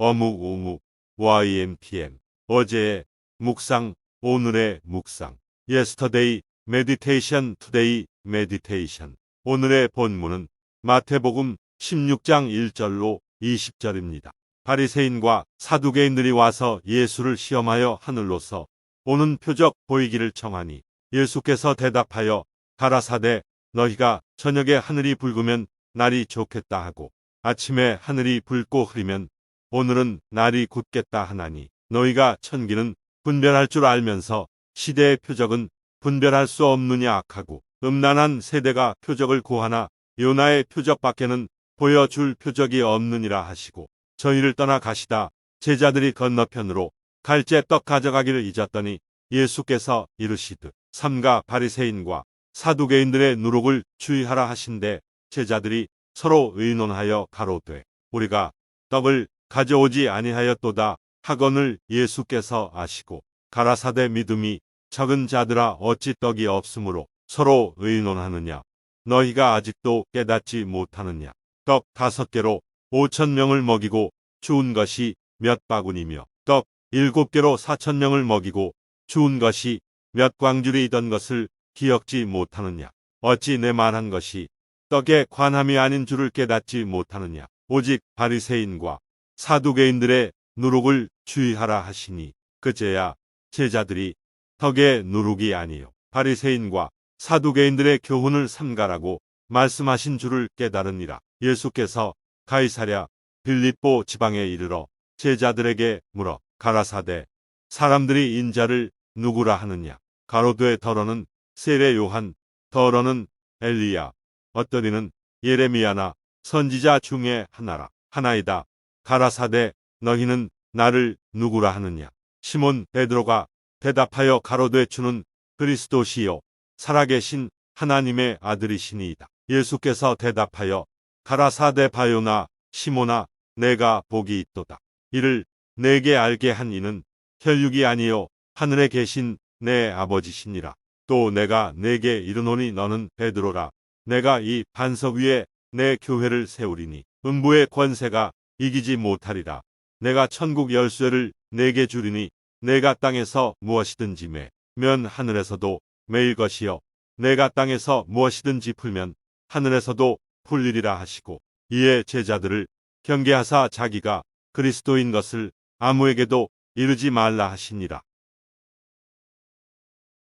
어묵우묵 YMPM 어제의 묵상 오늘의 묵상. Yesterday Meditation Today Meditation. 오늘의 본문은 마태복음 16장 1절로 20절입니다. 바리새인과 사두개인들이 와서 예수를 시험하여 하늘로서 오는 표적 보이기를 청하니 예수께서 대답하여 가라사대 너희가 저녁에 하늘이 붉으면 날이 좋겠다 하고 아침에 하늘이 붉고 흐리면 오늘은 날이 굳겠다 하나니 너희가 천기는 분별할 줄 알면서 시대의 표적은 분별할 수 없느냐 악하고 음란한 세대가 표적을 구하나 요나의 표적밖에는 보여줄 표적이 없느니라 하시고 저희를 떠나 가시다 제자들이 건너편으로 갈제 떡 가져가기를 잊었더니 예수께서 이르시듯 삼가 바리새인과 사두개인들의 누룩을 주의하라 하신데 제자들이 서로 의논하여 가로되 우리가 떡을 가져오지 아니하였도다 하거늘 예수께서 아시고 가라사대 믿음이 적은 자들아 어찌 떡이 없으므로 서로 의논하느냐? 너희가 아직도 깨닫지 못하느냐? 떡 다섯 개로 오천 명을 먹이고 주운 것이 몇 바구니며 떡 일곱 개로 사천 명을 먹이고 주운 것이 몇 광줄이던 것을 기억지 못하느냐? 어찌 내 말한 것이 떡에 관함이 아닌 줄을 깨닫지 못하느냐? 오직 바리새인과 사두개인들의 누룩을 주의하라 하시니 그제야 제자들이 덕의 누룩이 아니요 바리새인과 사두개인들의 교훈을 삼가라고 말씀하신 줄을 깨달으니라. 예수께서 가이사랴 빌립보 지방에 이르러 제자들에게 물어 가라사대 사람들이 인자를 누구라 하느냐? 가로되 더러는 세례 요한 더러는 엘리야. 어떠리는 예레미야나 선지자 중에 하나라. 하나이다 가라사대 너희는 나를 누구라 하느냐 시몬 베드로가 대답하여 가로되 주는 그리스도시요 살아계신 하나님의 아들이시니이다. 예수께서 대답하여 가라사대 바요나 시모나 내가 복이 있도다. 이를 내게 알게 한 이는 혈육이 아니요 하늘에 계신 내 아버지시니라. 또 내가 내게 이르노니 너는 베드로라. 내가 이 반석 위에 내 교회를 세우리니 음부의 권세가 이기지 못하리라. 내가 천국 열쇠를 내게 주리니 내가 땅에서 무엇이든지 매면 하늘에서도 매일 것이요 내가 땅에서 무엇이든지 풀면 하늘에서도 풀리리라 하시고 이에 제자들을 경계하사 자기가 그리스도인 것을 아무에게도 이르지 말라 하시니라.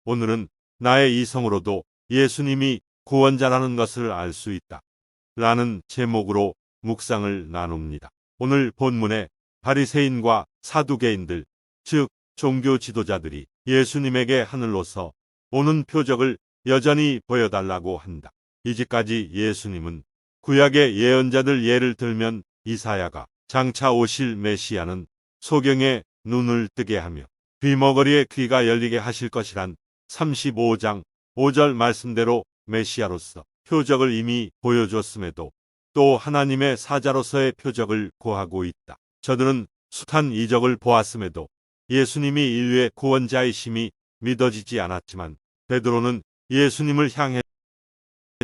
오늘은 나의 이성으로도 예수님이 구원자라는 것을 알 수 있다. 라는 제목으로 묵상을 나눕니다. 오늘 본문에 바리새인과 사두개인들, 즉 종교 지도자들이 예수님에게 하늘로서 오는 표적을 여전히 보여달라고 한다. 이제까지 예수님은 구약의 예언자들 예를 들면 이사야가 장차 오실 메시아는 소경의 눈을 뜨게 하며 귀머거리의 귀가 열리게 하실 것이란 35장 5절 말씀대로 메시아로서 표적을 이미 보여줬음에도 또 하나님의 사자로서의 표적을 고하고 있다. 저들은 숱한 이적을 보았음에도 예수님이 인류의 구원자이심이 믿어지지 않았지만 베드로는 예수님을 향해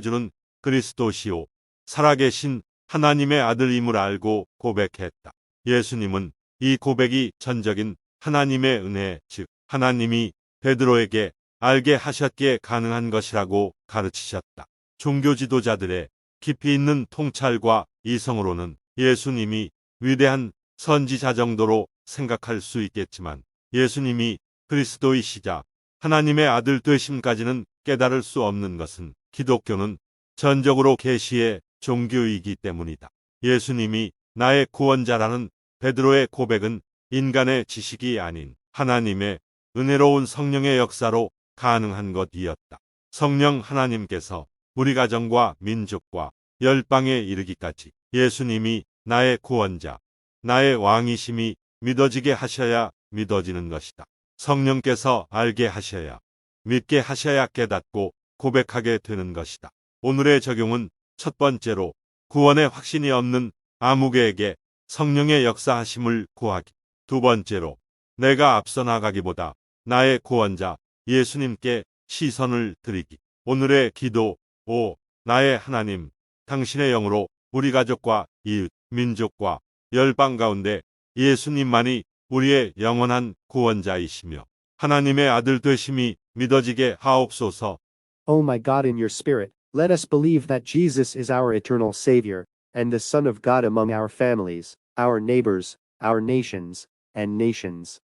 주는 그리스도시요 살아계신 하나님의 아들임을 알고 고백했다. 예수님은 이 고백이 전적인 하나님의 은혜, 즉 하나님이 베드로에게 알게 하셨기에 가능한 것이라고 가르치셨다. 종교 지도자들의 깊이 있는 통찰과 이성으로는 예수님이 위대한 선지자 정도로 생각할 수 있겠지만 예수님이 그리스도이시자 하나님의 아들 되심까지는 깨달을 수 없는 것은 기독교는 전적으로 계시의 종교이기 때문이다. 예수님이 나의 구원자라는 베드로의 고백은 인간의 지식이 아닌 하나님의 은혜로운 성령의 역사로 가능한 것이었다. 성령 하나님께서 우리 가정과 민족과 열방에 이르기까지 예수님이 나의 구원자, 나의 왕이심이 믿어지게 하셔야 믿어지는 것이다. 성령께서 알게 하셔야 믿게 하셔야 깨닫고 고백하게 되는 것이다. 오늘의 적용은 첫 번째로 구원의 확신이 없는 아무개에게 성령의 역사하심을 구하기. 두 번째로 내가 앞서 나가기보다 나의 구원자 예수님께 시선을 드리기. 오늘의 기도 5. 나의 하나님, 당신의 영으로 우리 가족과 이웃, 민족과 열방 가운데 예수님만이 우리의 영원한 구원자이시며 하나님의 아들 되심이 믿어지게 하옵소서. O my God in your Spirit, let us believe that Jesus is our eternal Savior, and the Son of God among our families, our neighbors, our nations, and nations.